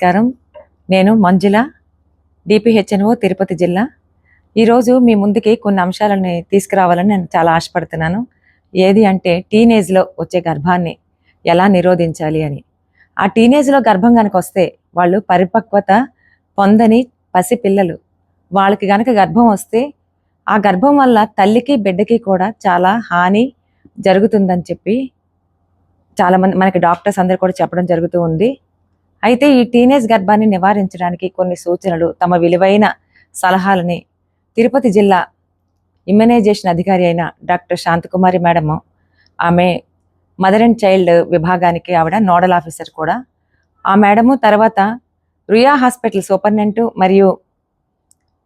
నమస్కారం. నేను మంజుల డిపిహెచ్ఎన్ఓ తిరుపతి జిల్లా. ఈరోజు మీ ముందుకి కొన్ని అంశాలని తీసుకురావాలని నేను చాలా ఆశపడుతున్నాను. ఏది అంటే టీనేజ్లో వచ్చే గర్భాన్ని ఎలా నిరోధించాలి అని. ఆ టీనేజ్లో గర్భం కనుక వస్తే వాళ్ళు పరిపక్వత పొందని పసి పిల్లలు. వాళ్ళకి కనుక గర్భం వస్తే ఆ గర్భం వల్ల తల్లికి బిడ్డకి కూడా చాలా హాని జరుగుతుందని చెప్పి చాలా మంది మనకి డాక్టర్స్ అందరు కూడా చెప్పడం జరుగుతూ ఉంది. అయితే ఈ టీనేజ్ గర్భాన్ని నివారించడానికి కొన్ని సూచనలు తమ విలువైన సలహాలని తిరుపతి జిల్లా ఇమ్యునైజేషన్ అధికారి అయిన డాక్టర్ శాంతకుమారి మేడము ఆమె మదర్ అండ్ చైల్డ్ విభాగానికి ఆవిడ నోడల్ ఆఫీసర్ కూడా. ఆ మేడము తర్వాత రుయా హాస్పిటల్ సూపరింటెండెంట్ మరియు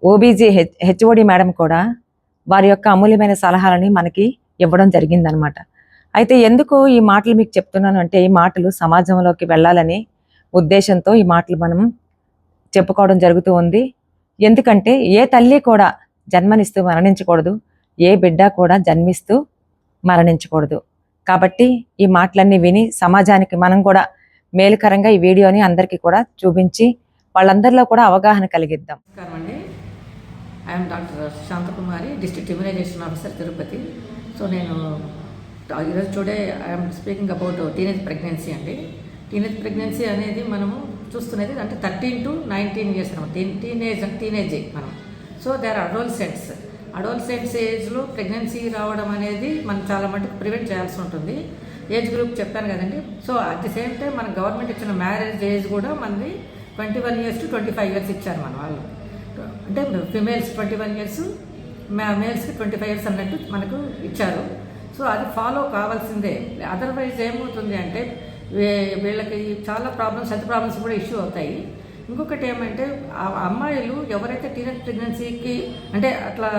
ఓబీజీ హెచ్ హెచ్ఓడి మేడం కూడా వారి యొక్క అమూల్యమైన సలహాలని మనకి ఇవ్వడం జరిగిందనమాట. అయితే ఎందుకు ఈ మాటలు మీకు చెప్తున్నాను అంటే ఈ మాటలు సమాజంలోకి వెళ్ళాలని ఉద్దేశంతో ఈ మాటలు మనం చెప్పుకోవడం జరుగుతూ ఉంది. ఎందుకంటే ఏ తల్లి కూడా జన్మనిస్తూ మరణించకూడదు. ఏ బిడ్డ కూడా జన్మిస్తూ మరణించకూడదు. కాబట్టి ఈ మాటలన్నీ విని సమాజానికి మనం కూడా మేలుకరంగా ఈ వీడియోని అందరికీ కూడా చూపించి వాళ్ళందరిలో కూడా అవగాహన కలిగిద్దాం. నమస్కారం అండి. I'm doctor Shanthakumari district immunisation officer Tirupati so నేను ఈరోజు today I'm speaking about teenage pregnancy అండి. టీనేజ్ ప్రెగ్నెన్సీ అనేది మనము చూస్తున్నది అంటే థర్టీన్ టు నైన్టీన్ ఇయర్స్ అనమాట. టీన్ టీనేజ్ టీనేజ్ మనం. So they are adolescents adolescents ఏజ్లో ప్రెగ్నెన్సీ రావడం అనేది మనం చాలా మటుకు ప్రివెంట్ చేయాల్సి ఉంటుంది. ఏజ్ గ్రూప్ చెప్పాను కదండి. So at the same time మన గవర్నమెంట్ ఇచ్చిన మ్యారేజ్ ఏజ్ కూడా మనది twenty one years to twenty five years ఇచ్చారు మన వాళ్ళు. అంటే ఫిమేల్స్ ట్వంటీ వన్ ఇయర్స్ మేల్స్కి ట్వంటీ ఫైవ్ ఇయర్స్ అన్నట్టు మనకు ఇచ్చారు. సో అది ఫాలో కావాల్సిందే. అదర్వైజ్ ఏమవుతుంది అంటే వీళ్ళకి చాలా ప్రాబ్లమ్స్ హెల్త్ ప్రాబ్లమ్స్ కూడా ఇష్యూ అవుతాయి. ఇంకొకటి ఏమంటే ఆ అమ్మాయిలు ఎవరైతే టీనేజ్ ప్రెగ్నెన్సీకి అంటే అట్లా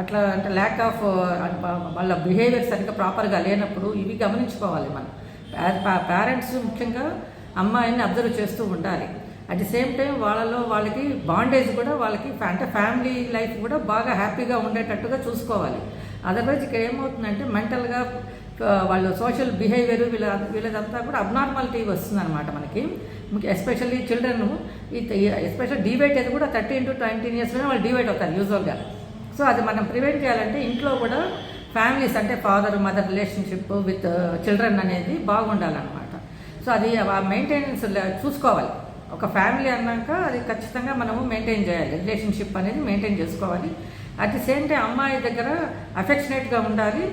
అట్లా అంటే ల్యాక్ ఆఫ్ వాళ్ళ బిహేవియర్ సరిగ్గా ప్రాపర్గా లేనప్పుడు ఇవి గమనించుకోవాలి మనం. పేరెంట్స్ ముఖ్యంగా అమ్మాయిని అబ్జర్వ్ చేస్తూ ఉండాలి. అట్ ది సేమ్ టైం వాళ్ళలో వాళ్ళకి బాండేజ్ కూడా వాళ్ళకి అంటే ఫ్యామిలీ లైఫ్ కూడా బాగా హ్యాపీగా ఉండేటట్టుగా చూసుకోవాలి. అదర్వైజ్ ఇక్కడ ఏమవుతుందంటే మెంటల్గా వాళ్ళు సోషల్ బిహేవియర్ వీళ్ళ వీళ్ళదంతా కూడా అబ్నార్మాలిటీ వస్తుంది అనమాట మనకి ఎస్పెషల్లీ చిల్డ్రన్ ఎస్పెషల్ డివైట్ అది కూడా థర్టీన్ టు ట్వంటీన్ ఇయర్స్లోనే వాళ్ళు డివైట్ అవుతారు యూజువల్గా. సో అది మనం ప్రివెంట్ చేయాలంటే ఇంట్లో కూడా ఫ్యామిలీస్ అంటే father mother relationship with children అనేది బాగుండాలన్నమాట. సో అది ఆ మెయింటెనెన్స్ చూసుకోవాలి. ఒక ఫ్యామిలీ అన్నాక అది ఖచ్చితంగా మనము మెయింటైన్ చేయాలి. రిలేషన్షిప్ అనేది మెయింటైన్ చేసుకోవాలి. అట్ ది సేమ్ టైం అమ్మాయి దగ్గర అఫెక్షనేట్గా ఉండాలి.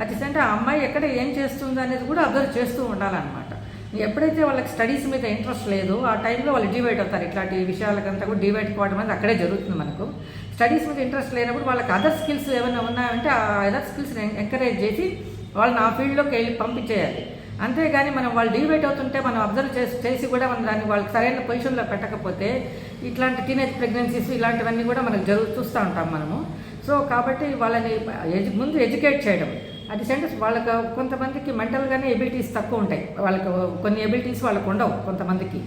అట్ ది ఆ అమ్మాయి ఎక్కడ ఏం చేస్తుంది అనేది కూడా అబ్జర్వ్ చేస్తూ ఉండాలన్నమాట. ఎప్పుడైతే వాళ్ళకి స్టడీస్ మీద ఇంట్రెస్ట్ లేదో ఆ టైంలో వాళ్ళు డివైడ్ అవుతారు. ఇట్లాంటి విషయాలకంతా కూడా డివైడ్ కావడం అనేది అక్కడే జరుగుతుంది మనకు. స్టడీస్ మీద ఇంట్రెస్ట్ లేనప్పుడు వాళ్ళకి అదర్ స్కిల్స్ ఏమైనా ఉన్నాయంటే ఆ అదర్ స్కిల్స్ని ఎంకరేజ్ చేసి వాళ్ళని ఆ ఫీల్డ్లోకి వెళ్ళి పంపించేయాలి. అంతేగాని మనం వాళ్ళు డివైట్ అవుతుంటే మనం అబ్జర్వ్ చేసి చేసి కూడా మనం దాన్ని వాళ్ళకి సరైన పొజిషన్లో పెట్టకపోతే ఇట్లాంటి టీనేజ్ ప్రెగ్నెన్సీస్ ఇలాంటివన్నీ కూడా మనకు జరుగు చూస్తూ ఉంటాం మనము. సో కాబట్టి వాళ్ళని ఎడ్యు- ముందు ఎడ్యుకేట్ చేయడం. అది సెంటర్స్ వాళ్ళకి కొంతమందికి మెంటల్గానే ఎబిలిటీస్ తక్కువ ఉంటాయి. వాళ్ళకి కొన్ని ఎబిలిటీస్ వాళ్ళకు ఉండవు కొంతమందికి.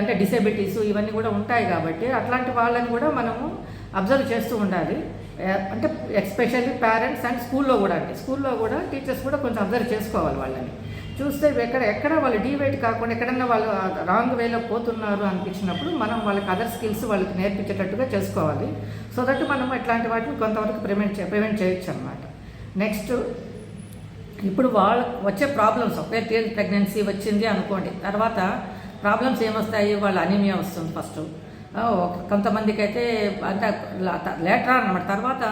అంటే డిసేబిలిటీస్ ఇవన్నీ కూడా ఉంటాయి కాబట్టి అట్లాంటి వాళ్ళని కూడా మనము అబ్జర్వ్ చేస్తూ ఉండాలి. అంటే ఎస్పెషల్లీ పేరెంట్స్ అండ్ స్కూల్లో కూడా అండి. స్కూల్లో కూడా టీచర్స్ కూడా కొంచెం అబ్జర్వ్ చేసుకోవాలి వాళ్ళని. చూస్తే ఎక్కడ ఎక్కడ వాళ్ళు డీవైట్ కాకుండా ఎక్కడన్నా వాళ్ళు రాంగ్ వేలో పోతున్నారు అనిపించినప్పుడు మనం వాళ్ళకి అదర్ స్కిల్స్ వాళ్ళకి నేర్పించేటట్టుగా చేసుకోవాలి. సో దట్ మనం ఇట్లాంటి వాటిని కొంతవరకు ప్రివెంట్ ప్రివెంట్ చేయొచ్చు అనమాట నెక్స్ట్ ఇప్పుడు వాళ్ళ వచ్చే ప్రాబ్లమ్స్ ఒకే టీన్ ప్రెగ్నెన్సీ వచ్చింది అనుకోండి. తర్వాత ప్రాబ్లమ్స్ ఏమొస్తాయి? వాళ్ళ అనీమియా వస్తుంది ఫస్ట్ కొంతమందికి అయితే అంటే లేటర్ అనమాట తర్వాత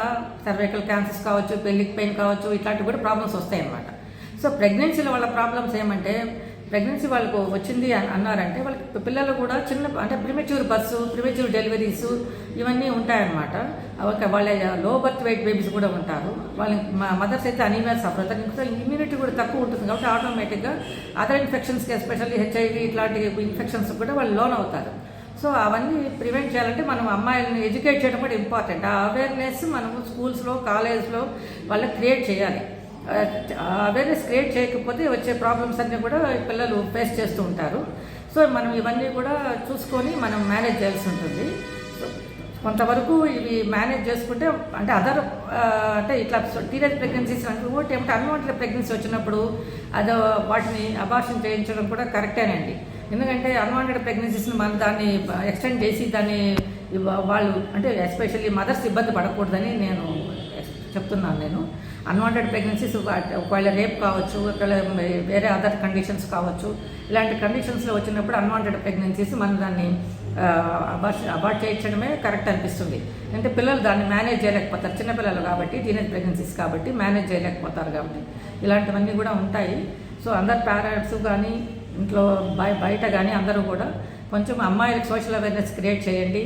సర్వైకల్ క్యాన్సర్స్ కావచ్చు పెళ్ళికి పెయిన్ కావచ్చు ఇట్లాంటివి కూడా ప్రాబ్లమ్స్ వస్తాయి అన్నమాట సో ప్రెగ్నెన్సీలో వాళ్ళ ప్రాబ్లమ్స్ ఏమంటే ప్రెగ్నెన్సీ వాళ్ళకు వచ్చింది అని అన్నారంటే వాళ్ళకి పిల్లలు కూడా చిన్న అంటే ప్రిమెచ్యూర్ బస్సు ప్రిమెచ్యూర్ డెలివరీస్ ఇవన్నీ ఉంటాయన్నమాట. ఒక వాళ్ళ లో బర్త్ వెయిట్ బేబీస్ కూడా ఉంటారు. వాళ్ళ మా మదర్స్ అయితే అనీమియా సఫర్ అవుతారు ఇంకా ఇమ్యూనిటీ కూడా తక్కువ ఉంటుంది కాబట్టి ఆటోమేటిక్గా అదర్ ఇన్ఫెక్షన్స్కి ఎస్పెషల్లీ హెచ్ఐవి ఇట్లాంటి ఇన్ఫెక్షన్స్ కూడా వాళ్ళు లోన్ అవుతారు. సో అవన్నీ ప్రివెంట్ చేయాలంటే మనం అమ్మాయిలను ఎడ్యుకేట్ చేయడం కూడా ఇంపార్టెంట్ ఆ అవేర్నెస్ మనము స్కూల్స్లో కాలేజ్లో వాళ్ళకి క్రియేట్ చేయాలి. అవేర్నెస్ క్రియేట్ చేయకపోతే వచ్చే ప్రాబ్లమ్స్ అన్నీ కూడా పిల్లలు ఫేస్ చేస్తూ ఉంటారు. సో మనం ఇవన్నీ కూడా చూసుకొని మనం మేనేజ్ చేయాల్సి ఉంటుంది. కొంతవరకు ఇవి మేనేజ్ చేసుకుంటే అంటే అదర్ అంటే ఇట్లా టీనేజ్ ప్రెగ్నెన్సీస్ ఇంకోటి ఏమంటే అన్వాంటెడ్ ప్రెగ్నెన్సీ వచ్చినప్పుడు అది వాటిని అబార్షన్ చేయించడం కూడా కరెక్టేనండి ఎందుకంటే అన్వాంటెడ్ ప్రెగ్నెన్సీస్ని మనం దాన్ని ఎక్స్టెండ్ చేసి దాన్ని వాళ్ళు అంటే ఎస్పెషల్లీ మదర్స్ ఇబ్బంది పడకూడదని నేను చెప్తున్నాను నేను. అన్వాంటెడ్ ప్రెగ్నెన్సీస్ ఒకవేళ రేప్ కావచ్చు ఒకవేళ వేరే అదర్ కండిషన్స్ కావచ్చు ఇలాంటి కండిషన్స్లో వచ్చినప్పుడు అన్వాంటెడ్ ప్రెగ్నెన్సీస్ మనం దాన్ని అబార్ట్ అబార్ట్ చేయించడమే కరెక్ట్ అనిపిస్తుంది. అంటే పిల్లలు దాన్ని మేనేజ్ చేయలేకపోతారు. చిన్నపిల్లలు కాబట్టి టీనేజ్ ప్రెగ్నెన్సీస్ కాబట్టి మేనేజ్ చేయలేకపోతారు కాబట్టి. ఇలాంటివన్నీ కూడా ఉంటాయి. సో అందరు పేరెంట్స్ కానీ ఇంట్లో బయ బయట కానీ అందరూ కూడా కొంచెం అమ్మాయిలకు సోషల్ అవేర్నెస్ క్రియేట్ చేయండి.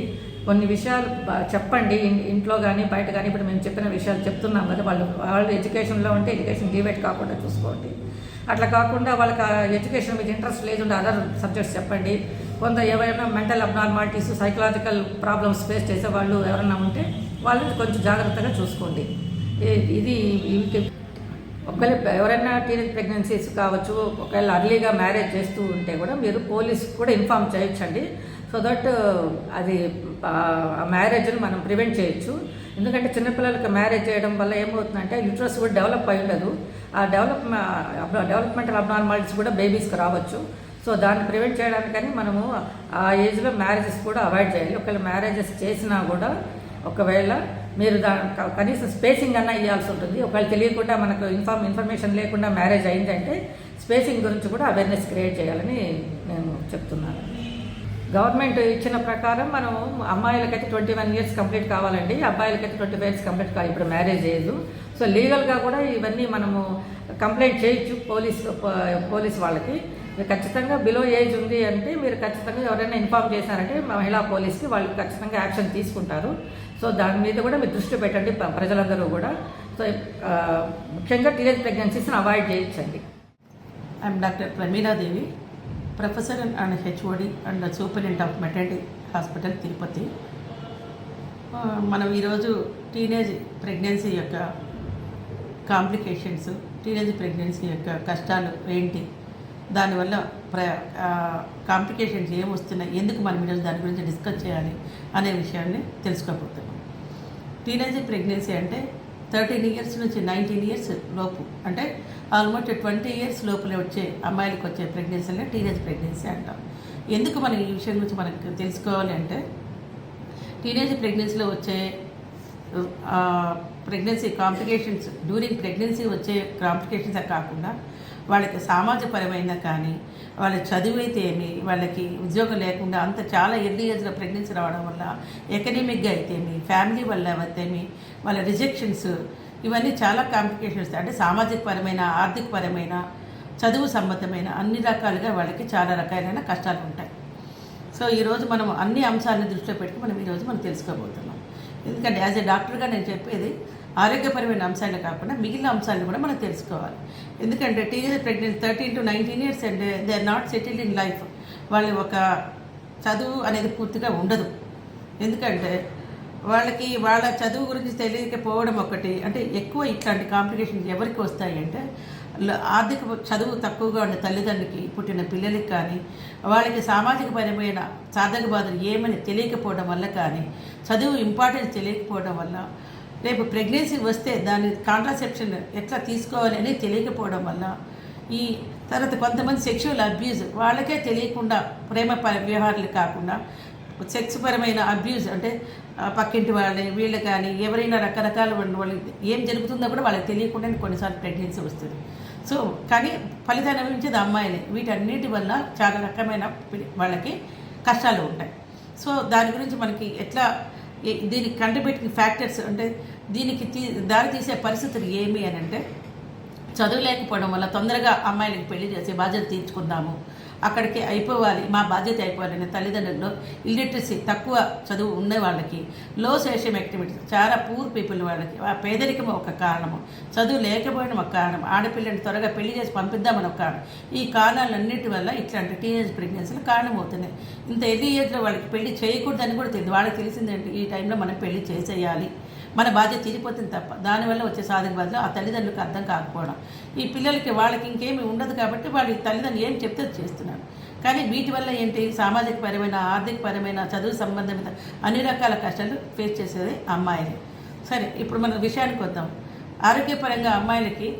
కొన్ని విషయాలు చెప్పండి. ఇంట్లో కానీ బయట కానీ ఇప్పుడు మేము చెప్పిన విషయాలు చెప్తున్నాం కదా వాళ్ళు వాళ్ళు ఎడ్యుకేషన్లో ఉంటే ఎడ్యుకేషన్ డివేట్ కాకుండా చూసుకోండి. అట్లా కాకుండా వాళ్ళకి ఎడ్యుకేషన్ మీద ఇంట్రెస్ట్ లేదు అదర్ సబ్జెక్ట్స్ చెప్పండి. కొంత ఎవరైనా mental abnormalities psychological problems face చేసే వాళ్ళు ఎవరైనా ఉంటే వాళ్ళని కొంచెం జాగ్రత్తగా చూసుకోండి. ఇది ఇది ఒకవేళ ఎవరైనా టీనేజ్ ప్రెగ్నెన్సీస్ కావచ్చు ఒకవేళ అర్లీగా మ్యారేజ్ చేస్తూ ఉంటే కూడా మీరు పోలీస్కి కూడా ఇన్ఫామ్ చేయొచ్చండి. సో దట్ అది మ్యారేజ్ని మనం ప్రివెంట్ చేయొచ్చు. ఎందుకంటే చిన్నపిల్లలకి మ్యారేజ్ చేయడం వల్ల ఏమవుతుందంటే యూట్రస్ కూడా డెవలప్ అయి ఉండదు. ఆ డెవలప్ డెవలప్మెంటల్ అబ్నార్మాలిటీస్ కూడా బేబీస్కి రావచ్చు. సో దాన్ని ప్రివెంట్ చేయడానికని మనము ఆ ఏజ్లో మ్యారేజెస్ కూడా అవాయిడ్ చేయాలి. ఒకవేళ మ్యారేజెస్ చేసినా కూడా ఒకవేళ మీరు దా కనీసం స్పేసింగ్ అన్నా ఇవ్వాల్సి ఉంటుంది. ఒకవేళ తెలియకుండా మనకు ఇన్ఫార్మ్ ఇన్ఫర్మేషన్ లేకుండా మ్యారేజ్ అయిందంటే స్పేసింగ్ గురించి కూడా అవేర్నెస్ క్రియేట్ చేయాలని నేను చెప్తున్నాను. గవర్నమెంట్ ఇచ్చిన ప్రకారం మనం అమ్మాయిలకైతే ట్వంటీ వన్ ఇయర్స్ కంప్లీట్ కావాలండి అబ్బాయిలకైతే ట్వంటీ ఫైవ్ ఇయర్స్ కంప్లీట్ కావాలి. ఇప్పుడు మ్యారేజ్ ఏజ్ సో లీగల్గా కూడా ఇవన్నీ మనము కంప్లైంట్ చేయొచ్చు పోలీస్ పోలీస్ వాళ్ళకి. ఖచ్చితంగా బిలో ఏజ్ ఉంది అంటే మీరు ఖచ్చితంగా ఎవరైనా ఇన్ఫామ్ చేశారంటే మహిళా పోలీస్కి వాళ్ళు ఖచ్చితంగా యాక్షన్ తీసుకుంటారు. సో దాని మీద కూడా మీరు దృష్టి పెట్టండి ప్రజలందరూ కూడా. సో ముఖ్యంగా టీనేజ్ ప్రెగ్నెన్సీస్ని అవాయిడ్ చేయొచ్చండి. I'm Dr. Devi professor and HOD and superintendent of maternity hospital Tirupati. మనం ఈరోజు టీనేజ్ ప్రెగ్నెన్సీ యొక్క కాంప్లికేషన్స్ టీనేజ్ ప్రెగ్నెన్సీ యొక్క కష్టాలు ఏంటి దానివల్ల ప్ర కాంప్లికేషన్స్ ఏం వస్తున్నాయి ఎందుకు మనం ఈరోజు దాని గురించి డిస్కస్ చేయాలి అనే విషయాన్ని తెలుసుకోబోతున్నాం. టీనేజ్ ప్రెగ్నెన్సీ అంటే థర్టీన్ ఇయర్స్ నుంచి నైన్టీన్ ఇయర్స్ లోపు. అంటే ఆల్మోస్ట్ ట్వంటీ ఇయర్స్ లోపలే వచ్చే అమ్మాయిలకు వచ్చే ప్రెగ్నెన్సీనే టీనేజ్ ప్రెగ్నెన్సీ అంటాం. ఎందుకు మనం ఈ విషయం గురించి మనకు తెలుసుకోవాలి అంటే టీనేజ్ ప్రెగ్నెన్సీలో వచ్చే ప్రెగ్నెన్సీ కాంప్లికేషన్స్ డ్యూరింగ్ ప్రెగ్నెన్సీ వచ్చే కాంప్లికేషన్స్ కాకుండా వాళ్ళకి సామాజికపరమైన కానీ వాళ్ళ చదువు అయితే ఏమి వాళ్ళకి ఉద్యోగం లేకుండా అంత చాలా ఎర్లీ ఏజ్లో ప్రెగ్నెన్సీ రావడం వల్ల ఎకనమిక్గా అయితేమి ఫ్యామిలీ వల్ల అయితేమి వాళ్ళ రిజెక్షన్స్ ఇవన్నీ చాలా కాంప్లికేషన్స్ అంటే సామాజికపరమైన ఆర్థికపరమైన చదువు సంబంధమైన అన్ని రకాలుగా వాళ్ళకి చాలా రకాలైన కష్టాలు ఉంటాయి. సో ఈరోజు మనం అన్ని అంశాలను దృష్టిలో పెట్టుకుని మనం ఈరోజు మనం తెలుసుకోబోతున్నాం. ఎందుకంటే యాజ్ ఏ డాక్టర్గా నేను చెప్పేది ఆరోగ్యపరమైన అంశాలు కాకుండా మిగిలిన అంశాలను కూడా మనం తెలుసుకోవాలి. ఎందుకంటే teenage pregnant thirteen to nineteen years and they are not settled in life. వాళ్ళు ఒక చదువు అనేది పూర్తిగా ఉండదు. ఎందుకంటే వాళ్ళకి వాళ్ళ చదువు గురించి తెలియకపోవడం ఒకటి అంటే ఎక్కువ ఇట్లాంటి కాంప్లికేషన్స్ ఎవరికి వస్తాయి అంటే ఆర్థిక చదువు తక్కువగా ఉన్న తల్లిదండ్రులకి పుట్టిన పిల్లలకి కానీ వాళ్ళకి సామాజిక పరమైన సాధక బాధలు ఏమని తెలియకపోవడం వల్ల కానీ చదువు ఇంపార్టెన్స్ తెలియకపోవడం వల్ల రేపు ప్రెగ్నెన్సీ వస్తే దాని కాంట్రాసెప్షన్ ఎట్లా తీసుకోవాలి అనేది తెలియకపోవడం వల్ల ఈ తర్వాత కొంతమంది సెక్షువల్ అబ్యూజ్ వాళ్ళకే తెలియకుండా ప్రేమ ప- వ్యవహారాలు కాకుండా సెక్స్ పరమైన అబ్యూజ్ అంటే పక్కింటి వాళ్ళని వీళ్ళు కానీ ఎవరైనా రకరకాల వాళ్ళు వాళ్ళకి ఏం జరుగుతుందో కూడా వాళ్ళకి తెలియకుండా కొన్నిసార్లు ప్రెగ్నెన్సీ వస్తుంది. సో కానీ ఫలితాన్ని అనుభవించేది అమ్మాయిలే. వీటన్నిటి వల్ల చాలా రకమైన వాళ్ళకి కష్టాలు ఉంటాయి. సో దాని గురించి మనకి ఎట్లా దీనికి కంట్రిబ్యూటింగ్ ఫ్యాక్టర్స్ అంటే దీనికి తీ దారి తీసే పరిస్థితులు ఏమి అని అంటే చదువు లేకపోవడం వల్ల తొందరగా అమ్మాయిలకి పెళ్ళి చేసి బాధ్యత తీర్చుకుందాము. అక్కడికి అయిపోవాలి మా బాధ్యత అయిపోవాలని తల్లిదండ్రుల్లో ఇల్లిటరసీ తక్కువ చదువు ఉండే వాళ్ళకి లో సేషియం యాక్టివిటీస్ చాలా పూర్ పీపుల్ వాళ్ళకి ఆ పేదరికం ఒక కారణము. చదువు లేకపోవడం ఒక కారణం ఆడపిల్లని త్వరగా పెళ్ళి చేసి పంపిద్దామని ఒక కారణం. ఈ కారణాలన్నిటి వల్ల ఇట్లాంటి టీనేజ్ ప్రెగ్నెన్సీలు కారణమవుతున్నాయి. ఇంత ఎర్లీ ఏజ్లో వాళ్ళకి పెళ్ళి చేయకూడదని కూడా తెలియదు. వాళ్ళకి తెలిసిందేంటి ఈ టైంలో మనం పెళ్ళి చేసేయాలి. మన బాధ్యత తీరిపోతుంది తప్ప దానివల్ల వచ్చే సాధక బాధలు ఆ తల్లిదండ్రులకు అర్థం కాకపోవడం. ఈ పిల్లలకి వాళ్ళకి ఇంకేమీ ఉండదు కాబట్టి వాళ్ళ తల్లిదండ్రులు ఏం చెప్తే చేస్తున్నారు. కానీ వీటి వల్ల ఏంటి? సామాజిక పరమైన ఆర్థిక పరమైన చదువు సంబంధమైన అన్ని రకాల కష్టాలు ఫేస్ చేసేది అమ్మాయిలే. సరే ఇప్పుడు మన విషయానికి వద్దాం. ఆరోగ్యపరంగా అమ్మాయిలకి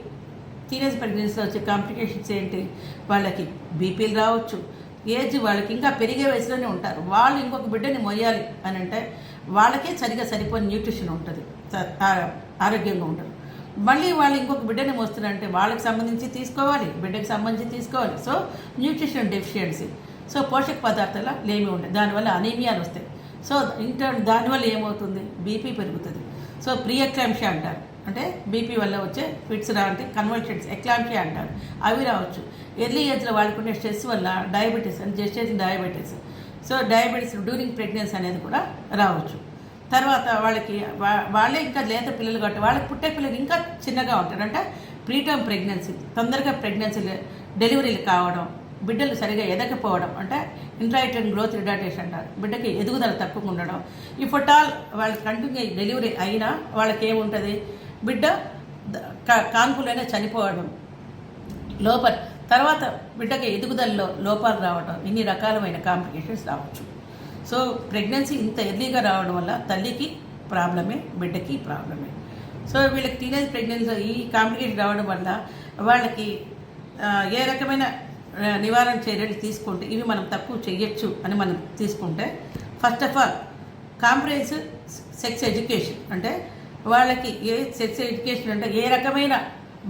టీనేజ్ ప్రెగ్నెన్సీలో వచ్చే కాంప్లికేషన్స్ ఏంటి? వాళ్ళకి బీపీలు రావచ్చు. ఏజ్ వాళ్ళకి ఇంకా పెరిగే వయసులోనే ఉంటారు. వాళ్ళు ఇంకొక బిడ్డని మొయ్యాలి అని అంటే వాళ్ళకే సరిగా సరిపోని న్యూట్రిషన్ ఉంటుంది. స- ఆరోగ్యంగా ఉంటారు మళ్ళీ వాళ్ళు ఇంకొక బిడ్డని మోస్తున్నారంటే వాళ్ళకి సంబంధించి తీసుకోవాలి బిడ్డకి సంబంధించి తీసుకోవాలి. So nutrition deficiency. సో పోషక పదార్థాల లేమి ఉంటాయి దానివల్ల అనీమియాలు వస్తాయి. సో ఇంటర్ దానివల్ల ఏమవుతుంది? బీపీ పెరుగుతుంది. సో ప్రియక్లాంక్ష అంటారు. అంటే బీపీ వల్ల వచ్చే ఫిట్స్ రా అంటే కన్వర్షన్స్ ఎక్లాంక్ష అంటారు. అవి రావచ్చు. ఎర్లీ ఏజ్లో వాళ్ళకునే స్ట్రెస్ వల్ల డయాబెటీస్ అంటే gestation diabetes. So diabetes during pregnancy అనేది కూడా రావచ్చు. తర్వాత వాళ్ళకి వా- వాళ్ళే ఇంకా లేత పిల్లలు కాబట్టి వాళ్ళకి పుట్టే పిల్లలు ఇంకా చిన్నగా ఉంటారు. అంటే ప్రీటర్మ్ ప్రెగ్నెన్సీ తొందరగా ప్రెగ్నెన్సీ డెలివరీలు కావడం బిడ్డలు సరిగా ఎదకపోవడం అంటే ఇంట్రాయిటన్ గ్రోత్ రిడాటేషన్ అంటారు. బిడ్డకి ఎదుగుదల తక్కువగా ఉండడం. ఈ ఫొటాల్ వాళ్ళకి కంటిన్యూ డెలివరీ అయినా వాళ్ళకి ఏముంటుంది? బిడ్డ కాన్పులైనా చనిపోవడం. లోపల తర్వాత బిడ్డకి ఎదుగుదలలో లోపాలు రావడం ఇన్ని రకాలమైన కాంప్లికేషన్స్ రావచ్చు. సో ప్రెగ్నెన్సీ ఇంత ఎర్లీగా రావడం వల్ల తల్లికి ప్రాబ్లమే బిడ్డకి ప్రాబ్లమే. సో వీళ్ళకి టీనేజ్ ప్రెగ్నెన్సీ ఈ కాంప్లికేషన్ రావడం వల్ల వాళ్ళకి ఏ రకమైన నివారణ చర్యలు తీసుకుంటే ఇవి మనం తక్కువ చేయొచ్చు అని మనం తీసుకుంటే first of all comprehensive sex education అంటే వాళ్ళకి ఏ సెక్స్ ఎడ్యుకేషన్ అంటే ఏ రకమైన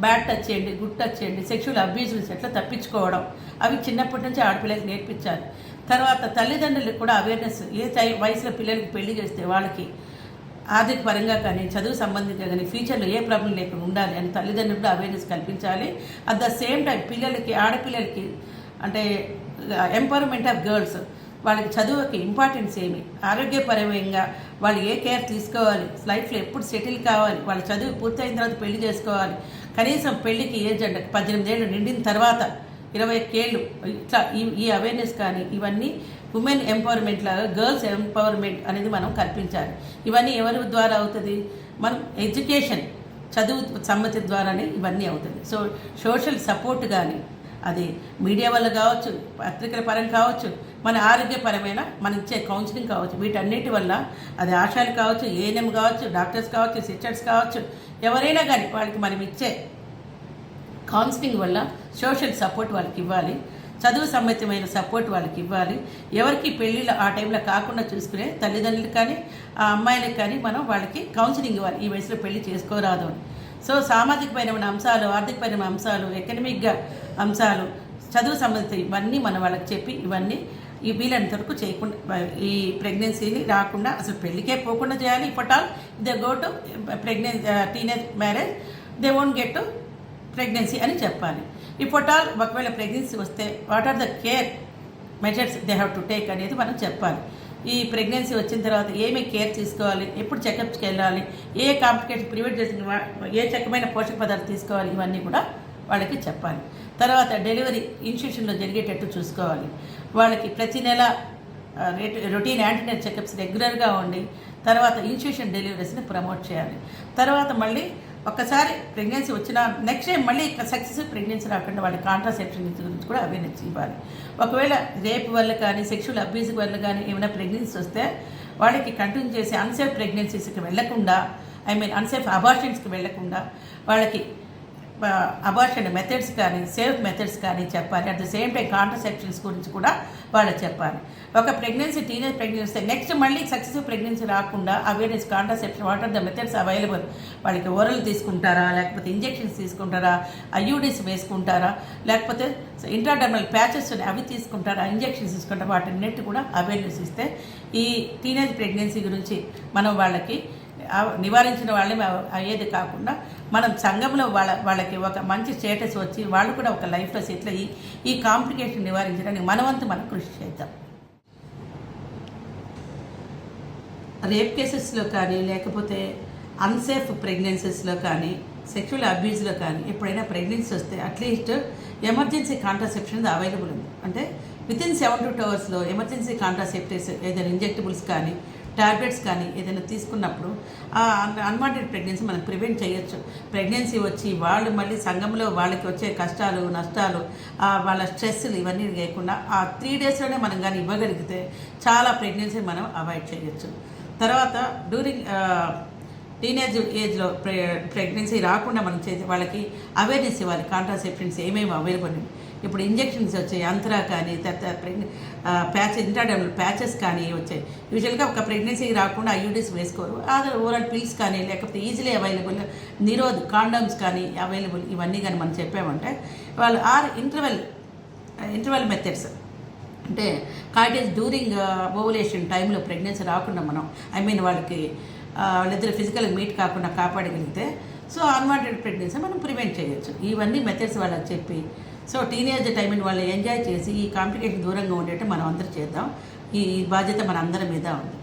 బ్యాడ్ టచ్ చేయండి గుడ్ టచ్ చేయండి సెక్షువల్ అబ్యూస్ నుంచి ఎట్లా తప్పించుకోవడం. అవి చిన్నప్పటి నుంచి ఆడపిల్లలకి నేర్పించాలి. తర్వాత తల్లిదండ్రులకు కూడా అవేర్నెస్ ఏ వయసులో పిల్లలకి పెళ్ళి చేస్తే వాళ్ళకి ఆర్థిక పరంగా కానీ చదువు సంబంధించిన కానీ ఫ్యూచర్లో ఏ ప్రాబ్లం లేకుండా ఉండాలి అని తల్లిదండ్రులు కూడా అవేర్నెస్ కల్పించాలి. అట్ ద సేమ్ టైం పిల్లలకి ఆడపిల్లలకి అంటే ఎంపవర్మెంట్ ఆఫ్ గర్ల్స్ వాళ్ళకి చదువుకి ఇంపార్టెన్స్ ఏమి? ఆరోగ్యపరమైన వాళ్ళు ఏ కేర్ తీసుకోవాలి? లైఫ్లో ఎప్పుడు సెటిల్ కావాలి? వాళ్ళ చదువు పూర్తయిన తర్వాత పెళ్ళి చేసుకోవాలి? కనీసం పెళ్ళికి ఏజ్ అంటే పద్దెనిమిది ఏళ్ళు నిండిన తర్వాత ఇరవై ఏళ్ళు ఇట్లా ఈ ఈ అవేర్నెస్ కానీ ఇవన్నీ ఉమెన్ ఎంపవర్మెంట్ లాగా గర్ల్స్ ఎంపవర్మెంట్ అనేది మనం కల్పించాలి. ఇవన్నీ ఎవరి ద్వారా అవుతుంది? మనం ఎడ్యుకేషన్ చదువు సమ్మతి ద్వారానే ఇవన్నీ అవుతుంది. సో సోషల్ సపోర్ట్ కానీ అది మీడియా వల్ల కావచ్చు పత్రికల పరం కావచ్చు మన ఆరోగ్యపరమైన మన ఇచ్చే కౌన్సిలింగ్ కావచ్చు. వీటన్నిటి వల్ల అది ఆశాలు కావచ్చు ఏఎన్ఎం కావచ్చు డాక్టర్స్ కావచ్చు సిస్టర్స్ కావచ్చు ఎవరైనా కానీ వాళ్ళకి మనం ఇచ్చే కౌన్సిలింగ్ వల్ల సోషల్ సపోర్ట్ వాళ్ళకి ఇవ్వాలి. చదువు సంబంధమైన సపోర్ట్ వాళ్ళకి ఇవ్వాలి. ఎవరికి పెళ్ళిళ్ళు ఆ టైంలో కాకుండా చూసుకునే తల్లిదండ్రులకు కానీ ఆ అమ్మాయిలకు కానీ మనం వాళ్ళకి కౌన్సిలింగ్ ఇవ్వాలి. ఈ వయసులో పెళ్ళి చేసుకోరాదు అని. సో సామాజికమైన అంశాలు ఆర్థికపరమైన అంశాలు ఎకనమిక్గా అంశాలు చదువు సంబంధిత ఇవన్నీ మనం వాళ్ళకి చెప్పి ఇవన్నీ ఈ వీలైనంత వరకు చేయకుండా ఈ ప్రెగ్నెన్సీని రాకుండా అసలు పెళ్ళికే పోకుండా చేయాలి. ఇప్పటాల్ all they go to pregnancy teenage marriage they won't get to pregnancy అని చెప్పాలి. ఇప్పటాల్ ఒకవేళ ప్రెగ్నెన్సీ వస్తే what are the care measures they have to take అనేది మనం చెప్పాలి. ఈ ప్రెగ్నెన్సీ వచ్చిన తర్వాత ఏమి కేర్ తీసుకోవాలి ఎప్పుడు చెకప్స్కి వెళ్ళాలి ఏ కాంప్లికేషన్ ప్రివెంట్ చేసిన ఏ చక్కమైన పోషక పదార్థాలు తీసుకోవాలి ఇవన్నీ కూడా వాళ్ళకి చెప్పాలి. తర్వాత డెలివరీ ఇన్స్టిట్యూషన్లో జరిగేటట్టు చూసుకోవాలి. వాళ్ళకి ప్రతి నెల రేట్ రొటీన్ యాంటీనర్ చెకప్స్ రెగ్యులర్గా ఉండి తర్వాత ఇన్స్టిట్యూషన్ డెలివరీస్ని ప్రమోట్ చేయాలి. తర్వాత మళ్ళీ ఒక్కసారి ప్రెగ్నెన్సీ వచ్చిన నెక్స్ట్ టైం మళ్ళీ సక్సెస్ఫుల్ ప్రెగ్నెన్సీ రాకుండా వాళ్ళ కాంట్రాసెప్షన్ గురించి కూడా అవేర్నెస్ ఇవ్వాలి. ఒకవేళ రేప్ వల్ల కానీ సెక్షువల్ అబ్యూస్ వల్ల కానీ ఏమైనా ప్రెగ్నెన్సీ వస్తే వాళ్ళకి కంటిన్యూ చేసి అన్సేఫ్ ప్రెగ్నెన్సీస్కి వెళ్ళకుండా ఐ మీన్ అన్సేఫ్ అబార్షన్స్కి వెళ్ళకుండా వాళ్ళకి అబార్షన్ మెథడ్స్ కానీ సేఫ్ మెథడ్స్ కానీ చెప్పాలి. At the same time contraceptions గురించి కూడా వాళ్ళు చెప్పాలి. ఒక ప్రెగ్నెన్సీ టీనేజ్ ప్రెగ్నెన్సీ నెక్స్ట్ మళ్ళీ సక్సెసివ్ ప్రెగ్నెన్సీ రాకుండా awareness contraception what are the methods available వాళ్ళకి ఓరల్ తీసుకుంటారా? లేకపోతే ఇంజెక్షన్స్ తీసుకుంటారా? ఐయూడీస్ వేసుకుంటారా? లేకపోతే ఇంట్రాడర్మల్ ప్యాచెస్ అవి తీసుకుంటారా? ఇంజెక్షన్స్ తీసుకుంటారా? వాటిన్నిటి కూడా అవేర్నెస్ ఇస్తే ఈ టీనేజ్ ప్రెగ్నెన్సీ గురించి మనం వాళ్ళకి నివారించిన వాళ్ళే అయ్యేది కాకుండా మనం సంఘంలో వాళ్ళ వాళ్ళకి ఒక మంచి స్టేటస్ వచ్చి వాళ్ళు కూడా ఒక లైఫ్లో సెటిల్ అయ్యి ఈ కాంప్లికేషన్ నివారించడానికి మనవంతు మనం కృషి చేద్దాం. రేప్ కేసెస్లో కానీ లేకపోతే అన్సేఫ్ ప్రెగ్నెన్సీస్లో కానీ సెక్షువల్ అబ్యూజ్లో కానీ ఎప్పుడైనా ప్రెగ్నెన్సీ వస్తే అట్లీస్ట్ ఎమర్జెన్సీ కాంట్రాసెప్షన్ అవైలబుల్ ఉంది. అంటే విత్ ఇన్ సెవెన్ టు అవర్స్లో ఎమర్జెన్సీ కాంట్రాసెప్టివ్స్ ఏదైనా ఇంజెక్టబుల్స్ కానీ టాబ్లెట్స్ కానీ ఏదైనా తీసుకున్నప్పుడు ఆ అన్వాంటెడ్ ప్రెగ్నెన్సీ మనం ప్రివెంట్ చేయొచ్చు. ప్రెగ్నెన్సీ వచ్చి వాళ్ళు మళ్ళీ సంఘంలో వాళ్ళకి వచ్చే కష్టాలు నష్టాలు వాళ్ళ స్ట్రెస్లు ఇవన్నీ లేకుండా ఆ త్రీ డేస్లోనే మనం కానీ ఇవ్వగలిగితే చాలా ప్రెగ్నెన్సీ మనం అవాయిడ్ చేయొచ్చు. తర్వాత డ్యూరింగ్ టీనేజ్ ఏజ్లో ప్రె ప్రెగ్నెన్సీ రాకుండా మనం చేసే వాళ్ళకి అవేర్నెస్ ఇవ్వాలి. కాంట్రాసెప్షన్స్ ఏమేమి అవైలబుల్ ఇప్పుడు ఇంజెక్షన్స్ వచ్చాయి అంతరా కానీ తర్వాత ప్యాచ్ ఇంట్రాడబుల్ ప్యాచెస్ కానీ వచ్చాయి. యూజువల్గా ఒక ప్రెగ్నెన్సీ రాకుండా ఐయూడీస్ వేసుకోరు. అదర్ ఓరల్ పిల్స్ కానీ లేకపోతే ఈజీలీ అవైలబుల్ నిరోధ్ కాండమ్స్ కానీ అవైలబుల్ ఇవన్నీ కానీ మనం చెప్పామంటే వాళ్ళు ఆర్ ఇంటర్వెల్ ఇంటర్వెల్ మెథడ్స్. అంటే కాటేజ్ డ్యూరింగ్ ఓవులేషన్ టైంలో ప్రెగ్నెన్సీ రాకుండా మనం ఐ మీన్ వాళ్ళకి వాళ్ళిద్దరు ఫిజికల్ మీట్ కాకుండా కాపాడగలిగితే సో అన్వాంటెడ్ ప్రెగ్నెన్సీ మనం ప్రివెంట్ చేయొచ్చు. ఇవన్నీ మెథడ్స్ వాళ్ళకి చెప్పి సో టీనేజ్ టైం వాళ్ళు ఎంజాయ్ చేసి ఈ కాంప్లికేషన్ దూరంగా ఉండేట్టు మనం అందరూ చేద్దాం. ఈ బాధ్యత మన అందరి మీద ఉంది.